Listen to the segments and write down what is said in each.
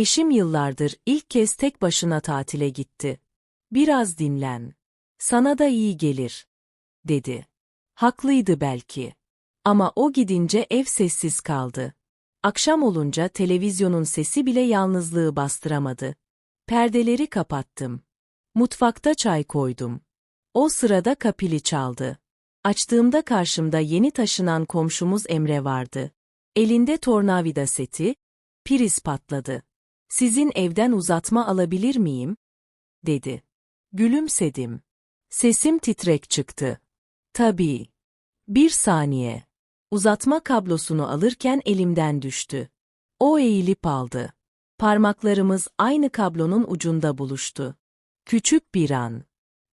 Eşim yıllardır ilk kez tek başına tatile gitti. Biraz dinlen. Sana da iyi gelir, dedi. Haklıydı belki. Ama o gidince ev sessiz kaldı. Akşam olunca televizyonun sesi bile yalnızlığı bastıramadı. Perdeleri kapattım. Mutfakta çay koydum. O sırada kapili çaldı. Açtığımda karşımda yeni taşınan komşumuz Emre vardı. Elinde tornavida seti, priz patladı. Sizin evden uzatma alabilir miyim? dedi. Gülümsedim. Sesim titrek çıktı. Tabii. Bir saniye. Uzatma kablosunu alırken elimden düştü. O eğilip aldı. Parmaklarımız aynı kablonun ucunda buluştu. Küçük bir an.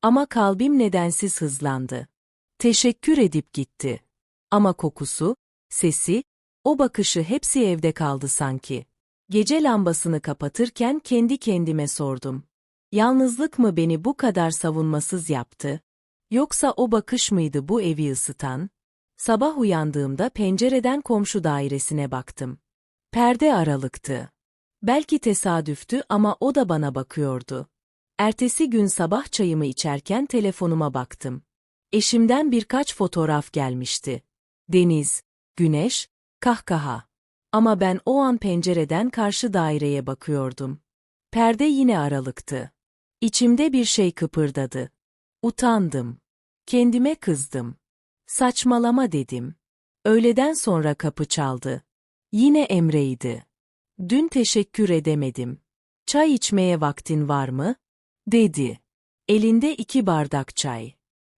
Ama kalbim nedensiz hızlandı. Teşekkür edip gitti. Ama kokusu, sesi, o bakışı hepsi evde kaldı sanki. Gece lambasını kapatırken kendi kendime sordum. Yalnızlık mı beni bu kadar savunmasız yaptı? Yoksa o bakış mıydı bu evi ısıtan? Sabah uyandığımda pencereden komşu dairesine baktım. Perde aralıktı. Belki tesadüftü ama o da bana bakıyordu. Ertesi gün sabah çayımı içerken telefonuma baktım. Eşimden birkaç fotoğraf gelmişti. Deniz, güneş, kahkaha. Ama ben o an pencereden karşı daireye bakıyordum. Perde yine aralıktı. İçimde bir şey kıpırdadı. Utandım. Kendime kızdım. Saçmalama dedim. Öğleden sonra kapı çaldı. Yine Emre'ydi. Dün teşekkür edemedim. Çay içmeye vaktin var mı? dedi. Elinde iki bardak çay.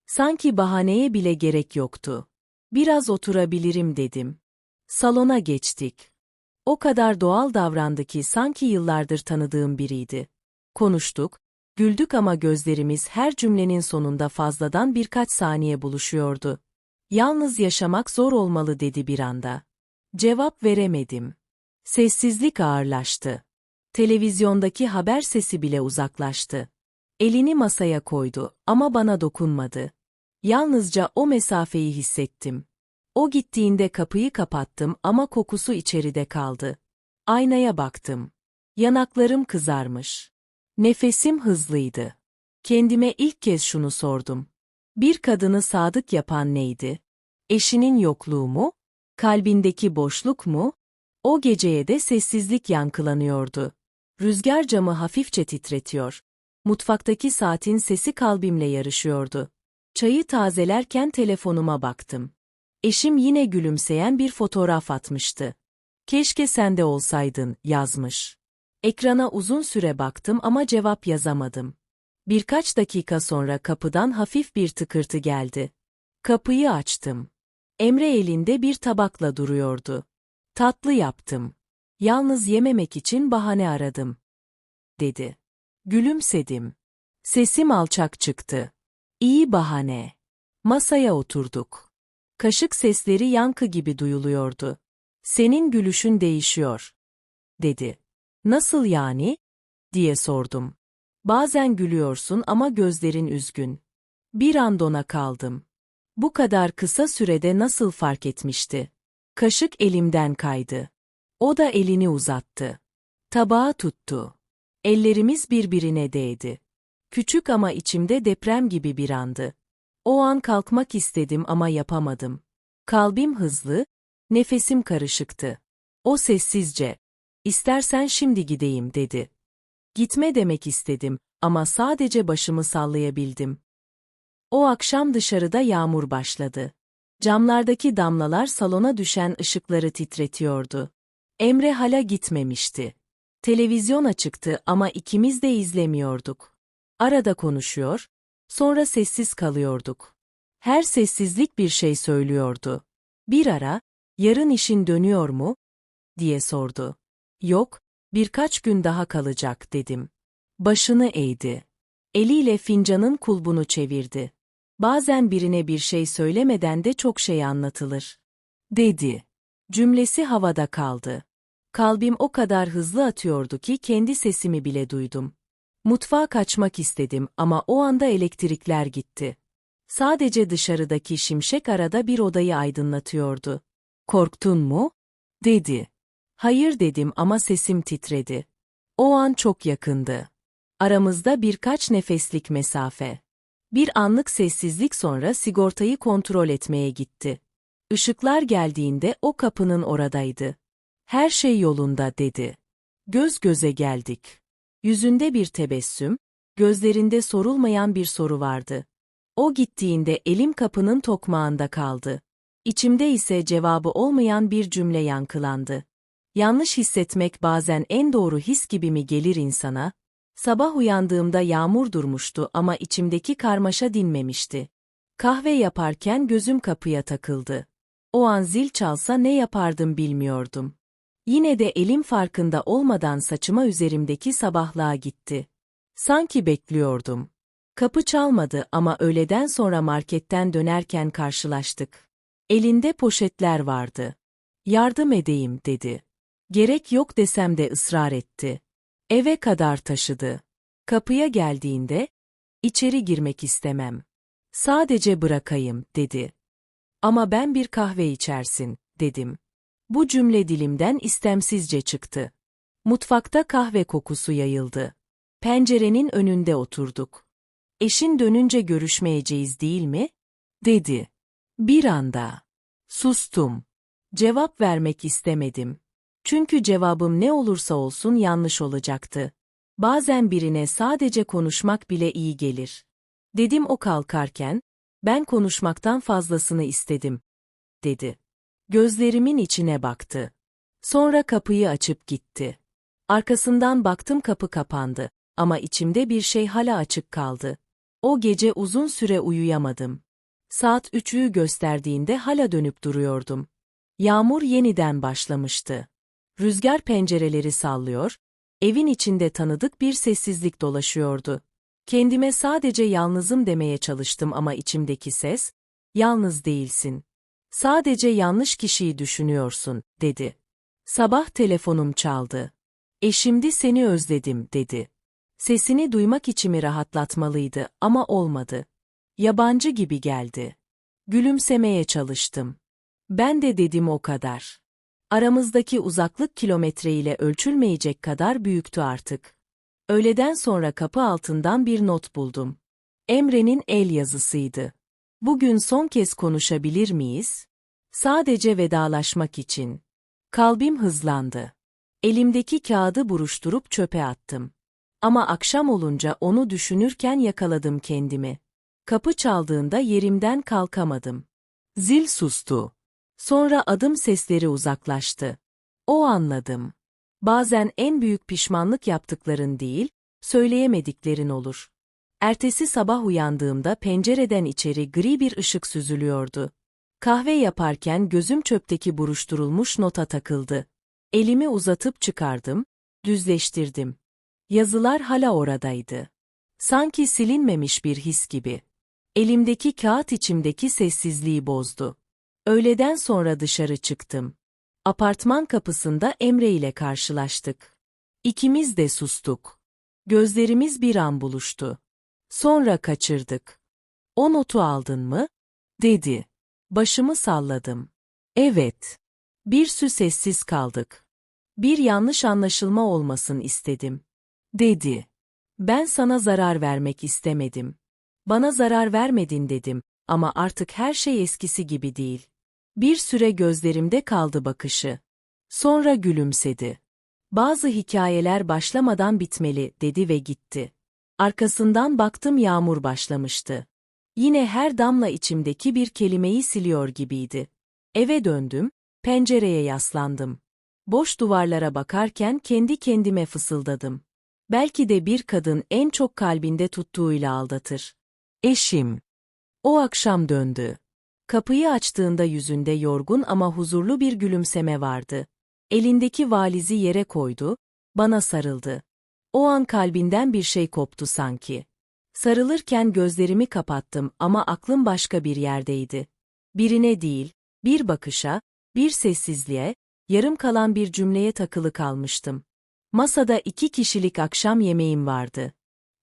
Sanki bahaneye bile gerek yoktu. Biraz oturabilirim dedim. Salona geçtik. O kadar doğal davrandı ki sanki yıllardır tanıdığım biriydi. Konuştuk, güldük ama gözlerimiz her cümlenin sonunda fazladan birkaç saniye buluşuyordu. Yalnız yaşamak zor olmalı dedi bir anda. Cevap veremedim. Sessizlik ağırlaştı. Televizyondaki haber sesi bile uzaklaştı. Elini masaya koydu ama bana dokunmadı. Yalnızca o mesafeyi hissettim. O gittiğinde kapıyı kapattım ama kokusu içeride kaldı. Aynaya baktım. Yanaklarım kızarmış. Nefesim hızlıydı. Kendime ilk kez şunu sordum. Bir kadını sadık yapan neydi? Eşinin yokluğu mu? Kalbindeki boşluk mu? O geceye de sessizlik yankılanıyordu. Rüzgar camı hafifçe titretiyor. Mutfaktaki saatin sesi kalbimle yarışıyordu. Çayı tazelerken telefonuma baktım. Eşim yine gülümseyen bir fotoğraf atmıştı. Keşke sen de olsaydın, yazmış. Ekrana uzun süre baktım ama cevap yazamadım. Birkaç dakika sonra kapıdan hafif bir tıkırtı geldi. Kapıyı açtım. Emre elinde bir tabakla duruyordu. Tatlı yaptım. Yalnız yememek için bahane aradım. Dedi. Gülümsedim. Sesim alçak çıktı. İyi bahane. Masaya oturduk. Kaşık sesleri yankı gibi duyuluyordu. Senin gülüşün değişiyor. Dedi. Nasıl yani? diye sordum. Bazen gülüyorsun ama gözlerin üzgün. Bir an dona kaldım. Bu kadar kısa sürede nasıl fark etmişti? Kaşık elimden kaydı. O da elini uzattı. Tabağı tuttu. Ellerimiz birbirine değdi. Küçük ama içimde deprem gibi bir andı. O an kalkmak istedim ama yapamadım. Kalbim hızlı, nefesim karışıktı. O sessizce, istersen şimdi gideyim dedi. Gitme demek istedim ama sadece başımı sallayabildim. O akşam dışarıda yağmur başladı. Camlardaki damlalar salona düşen ışıkları titretiyordu. Emre hala gitmemişti. Televizyon açıktı ama ikimiz de izlemiyorduk. Arada konuşuyor, sonra sessiz kalıyorduk. Her sessizlik bir şey söylüyordu. Bir ara, yarın işin dönüyor mu? diye sordu. Yok, birkaç gün daha kalacak dedim. Başını eğdi. Eliyle fincanın kulbunu çevirdi. Bazen birine bir şey söylemeden de çok şey anlatılır. Dedi. Cümlesi havada kaldı. Kalbim o kadar hızlı atıyordu ki kendi sesimi bile duydum. Mutfağa kaçmak istedim ama o anda elektrikler gitti. Sadece dışarıdaki şimşek arada bir odayı aydınlatıyordu. Korktun mu? dedi. Hayır dedim ama sesim titredi. O an çok yakındı. Aramızda birkaç nefeslik mesafe. Bir anlık sessizlik sonra sigortayı kontrol etmeye gitti. Işıklar geldiğinde o kapının oradaydı. Her şey yolunda dedi. Göz göze geldik. Yüzünde bir tebessüm, gözlerinde sorulmayan bir soru vardı. O gittiğinde elim kapının tokmağında kaldı. İçimde ise cevabı olmayan bir cümle yankılandı. Yanlış hissetmek bazen en doğru his gibi mi gelir insana? Sabah uyandığımda yağmur durmuştu ama içimdeki karmaşa dinmemişti. Kahve yaparken gözüm kapıya takıldı. O an zil çalsa ne yapardım bilmiyordum. Yine de elim farkında olmadan saçıma üzerimdeki sabahlığa gitti. Sanki bekliyordum. Kapı çalmadı ama öğleden sonra marketten dönerken karşılaştık. Elinde poşetler vardı. Yardım edeyim dedi. Gerek yok desem de ısrar etti. Eve kadar taşıdı. Kapıya geldiğinde, içeri girmek istemem. Sadece bırakayım, dedi. Ama ben bir kahve içersin, dedim. Bu cümle dilimden istemsizce çıktı. Mutfakta kahve kokusu yayıldı. Pencerenin önünde oturduk. Eşin dönünce görüşmeyeceğiz değil mi? dedi. Bir anda. Sustum. Cevap vermek istemedim. Çünkü cevabım ne olursa olsun yanlış olacaktı. Bazen birine sadece konuşmak bile iyi gelir. Dedim o kalkarken, ben konuşmaktan fazlasını istedim, dedi. Gözlerimin içine baktı. Sonra kapıyı açıp gitti. Arkasından baktım kapı kapandı ama içimde bir şey hala açık kaldı. O gece uzun süre uyuyamadım. Saat üçü gösterdiğinde hala dönüp duruyordum. Yağmur yeniden başlamıştı. Rüzgar pencereleri sallıyor, evin içinde tanıdık bir sessizlik dolaşıyordu. Kendime sadece yalnızım demeye çalıştım ama içimdeki ses, yalnız değilsin. Sadece yanlış kişiyi düşünüyorsun, dedi. Sabah telefonum çaldı. Eşimdi seni özledim, dedi. Sesini duymak içimi rahatlatmalıydı ama olmadı. Yabancı gibi geldi. Gülümsemeye çalıştım. Ben de dedim o kadar. Aramızdaki uzaklık kilometreyle ölçülmeyecek kadar büyüktü artık. Öğleden sonra kapı altından bir not buldum. Emre'nin el yazısıydı. Bugün son kez konuşabilir miyiz? Sadece vedalaşmak için. Kalbim hızlandı. Elimdeki kağıdı buruşturup çöpe attım. Ama akşam olunca onu düşünürken yakaladım kendimi. Kapı çaldığında yerimden kalkamadım. Zil sustu. Sonra adım sesleri uzaklaştı. O anladım. Bazen en büyük pişmanlık yaptıkların değil, söyleyemediklerin olur. Ertesi sabah uyandığımda pencereden içeri gri bir ışık süzülüyordu. Kahve yaparken gözüm çöpteki buruşturulmuş nota takıldı. Elimi uzatıp çıkardım, düzleştirdim. Yazılar hala oradaydı. Sanki silinmemiş bir his gibi. Elimdeki kağıt içimdeki sessizliği bozdu. Öğleden sonra dışarı çıktım. Apartman kapısında Emre ile karşılaştık. İkimiz de sustuk. Gözlerimiz bir an buluştu. Sonra kaçırdık. O notu aldın mı? dedi. Başımı salladım. Evet. Bir sü sessiz kaldık. Bir yanlış anlaşılma olmasın istedim. Dedi. Ben sana zarar vermek istemedim. Bana zarar vermedin dedim ama artık her şey eskisi gibi değil. Bir süre gözlerimde kaldı bakışı. Sonra gülümsedi. Bazı hikayeler başlamadan bitmeli dedi ve gitti. Arkasından baktım yağmur başlamıştı. Yine her damla içimdeki bir kelimeyi siliyor gibiydi. Eve döndüm, pencereye yaslandım. Boş duvarlara bakarken kendi kendime fısıldadım. Belki de bir kadın en çok kalbinde tuttuğuyla aldatır. Eşim. O akşam döndü. Kapıyı açtığında yüzünde yorgun ama huzurlu bir gülümseme vardı. Elindeki valizi yere koydu, bana sarıldı. O an kalbinden bir şey koptu sanki. Sarılırken gözlerimi kapattım ama aklım başka bir yerdeydi. Birine değil, bir bakışa, bir sessizliğe, yarım kalan bir cümleye takılı kalmıştım. Masada iki kişilik akşam yemeğim vardı.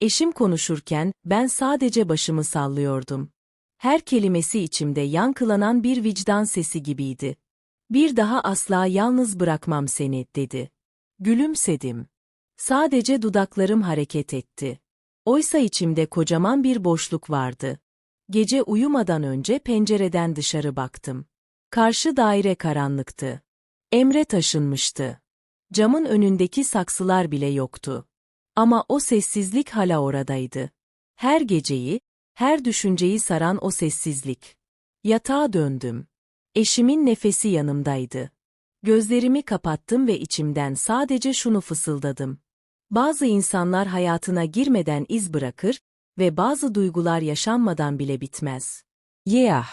Eşim konuşurken ben sadece başımı sallıyordum. Her kelimesi içimde yankılanan bir vicdan sesi gibiydi. Bir daha asla yalnız bırakmam seni, dedi. Gülümsedim. Sadece dudaklarım hareket etti. Oysa içimde kocaman bir boşluk vardı. Gece uyumadan önce pencereden dışarı baktım. Karşı daire karanlıktı. Emre taşınmıştı. Camın önündeki saksılar bile yoktu. Ama o sessizlik hala oradaydı. Her geceyi, her düşünceyi saran o sessizlik. Yatağa döndüm. Eşimin nefesi yanımdaydı. Gözlerimi kapattım ve içimden sadece şunu fısıldadım. Bazı insanlar hayatına girmeden iz bırakır ve bazı duygular yaşanmadan bile bitmez. Yeah.